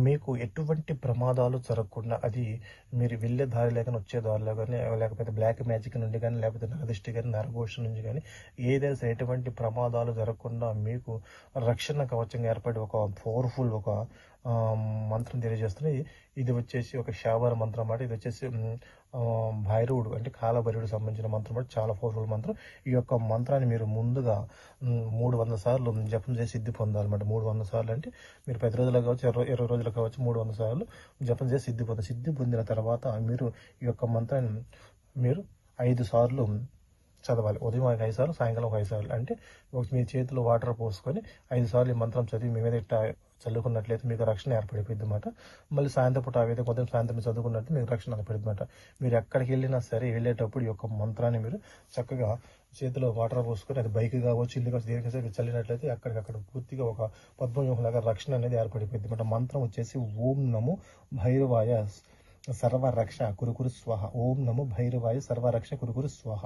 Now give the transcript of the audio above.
మీకు ఎటువంటి ప్రమాదాలు జరగకుండా అది మీరు వెళ్ళే దారి లేక వచ్చే దారిలో కానీ లేకపోతే బ్లాక్ మ్యాజిక్ నుండి కానీ లేకపోతే నరదిష్టి కానీ నరఘోష నుంచి కానీ ఏదైనా సరే ఎటువంటి ప్రమాదాలు జరగకుండా మీకు రక్షణ కవచంగా ఏర్పడి ఒక పవర్ఫుల్ ఒక మంత్రం తెలియజేస్తుంది ఇది వచ్చేసి ఒక శాబర మంత్రం అన్నమాట. ఇది వచ్చేసి భైరవుడు అంటే కాలభైరవుడు సంబంధించిన మంత్రం అంటే చాలా పవర్ఫుల్ మంత్రం. ఈ యొక్క మంత్రాన్ని మీరు ముందుగా మూడు వందల సార్లు జపం చేసి సిద్ధి పొందాలన్నమాట మూడు వందల సార్లు అంటే మీరు పది రోజులు కావచ్చు ఇరవై ఇరవై రోజులు కావచ్చు మూడు వందల సార్లు జపం చేసి సిద్ధి పొందాలి. సిద్ధి పొందిన తర్వాత మీరు ఈ యొక్క మంత్రాన్ని మీరు ఐదు సార్లు చదవాలి. ఉదయం ఒక ఐదు సార్లు సాయంకాలం ఒక ఐదు సార్లు. అంటే ఒక మీ చేతిలో వాటర్ పోసుకొని ఐదు సార్లు ఈ మంత్రం చదివి మీ మీద ఇట్లా చల్లుకున్నట్లయితే మీకు రక్షణ ఏర్పడిపోయింది అనమాట మళ్ళీ సాయంత్రం పూట అవి ఉదయం సాయంత్రం చదువుకున్నట్టు మీకు రక్షణ ఏర్పడింది అనమాట మీరు ఎక్కడికి వెళ్ళినా సరే వెళ్ళేటప్పుడు ఈ యొక్క మంత్రాన్ని మీరు చక్కగా చేతిలో వాటర్ పోసుకొని అది బైక్ కావచ్చు ఇల్లు కావచ్చు దేనికి సరే చల్లినట్లయితే అక్కడికక్కడ పూర్తిగా ఒక పద్మవ్యూహంలాగా రక్షణ అనేది ఏర్పడిపోయింది అనమాట మంత్రం వచ్చేసి ఓం నమో భైరవాయ సర్వరక్ష కురుకురు స్వాహ. ఓం నమో భైరవాయ సర్వరక్ష కురుకురు స్వాహ.